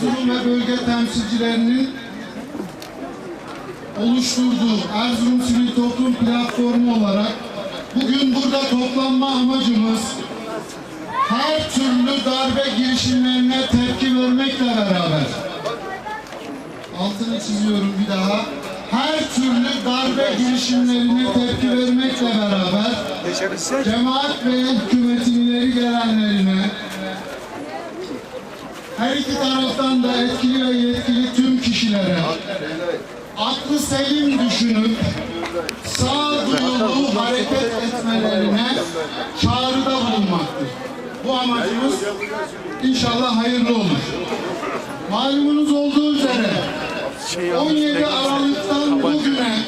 Erzurum ve bölge temsilcilerinin oluşturduğu Erzurum Sivil Toplum Platformu olarak bugün burada toplanma amacımız her türlü darbe girişimlerine tepki vermekle beraber altını çiziyorum bir daha her türlü darbe girişimlerine tepki vermekle beraber cemaat ve hükümetin ileri gelenlerine her iki taraftan da etkili ve yetkili tüm kişilere aklı selim düşünüp sağduyulu hareket etmelerine çağrıda bulunmaktır. Bu amacımız inşallah hayırlı olur. Malumunuz olduğu üzere 17 Aralık'tan bugüne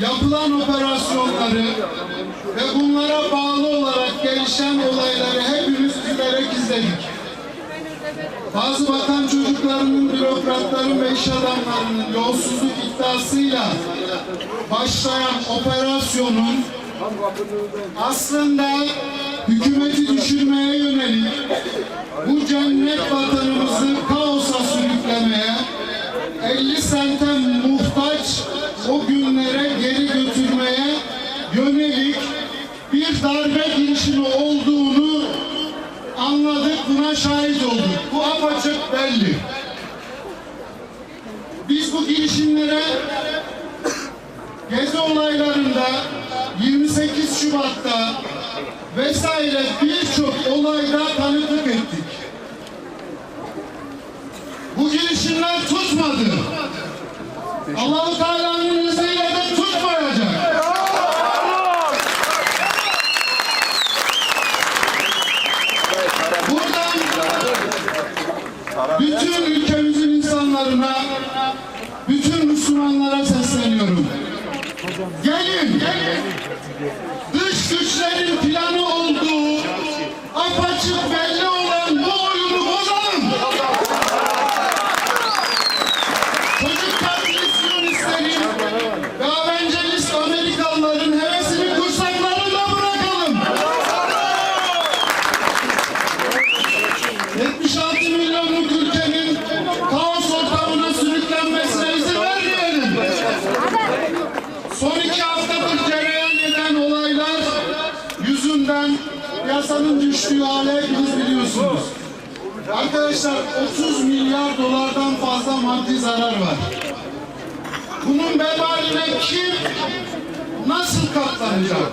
yapılan operasyonları ve bunlara bağlı olarak gelişen olayları hepimiz üzülerek izledik. Bazı vatan çocuklarının, bürokratların ve iş adamlarının yolsuzluk iddiasıyla başlayan operasyonun aslında hükümeti düşürmeye yönelik bu cennet vatanımızı kaosa sürüklemeye 50 sente muhtaç o günlere geri götürmeye yönelik bir darbe girişimi olduğunu anladık, buna şahit olduk. Bu apaçık belli. Biz bu girişimlere gezi olaylarında 28 Şubat'ta vesaire birçok olayda tanıklık ettik. Bu girişimler tutmadı. Allahu Müslümanlara sesleniyorum. Gelin, dış güçlerin planı yasanın düştüğü hale hepiniz biliyorsunuz. Arkadaşlar 30 milyar dolardan fazla maddi zarar var. Bunun vebaline kim nasıl katlanacak?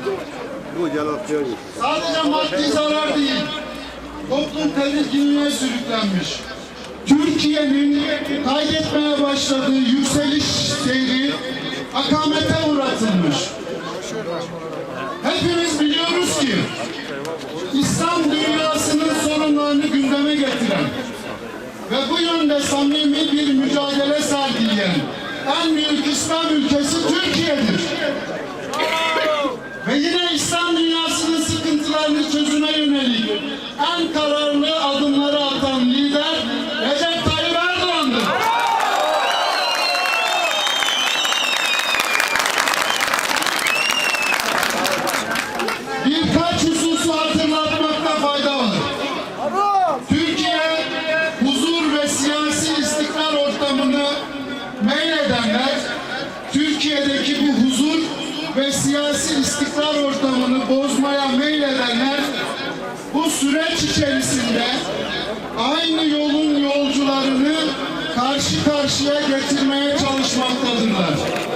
Sadece maddi zarar değil, toplum tedirginliğe sürüklenmiş. Türkiye'nin kaydetmeye başladığı yükseliş seyri akamete ve bu yönde samimi bir mücadele sergileyen en büyük İslam ülkesi Türkiye'dir. Türkiye'deki bu huzur ve siyasi istikrar ortamını bozmaya meyledenler bu süreç içerisinde aynı yolun yolcularını karşı karşıya getirmeye çalışmaktadırlar.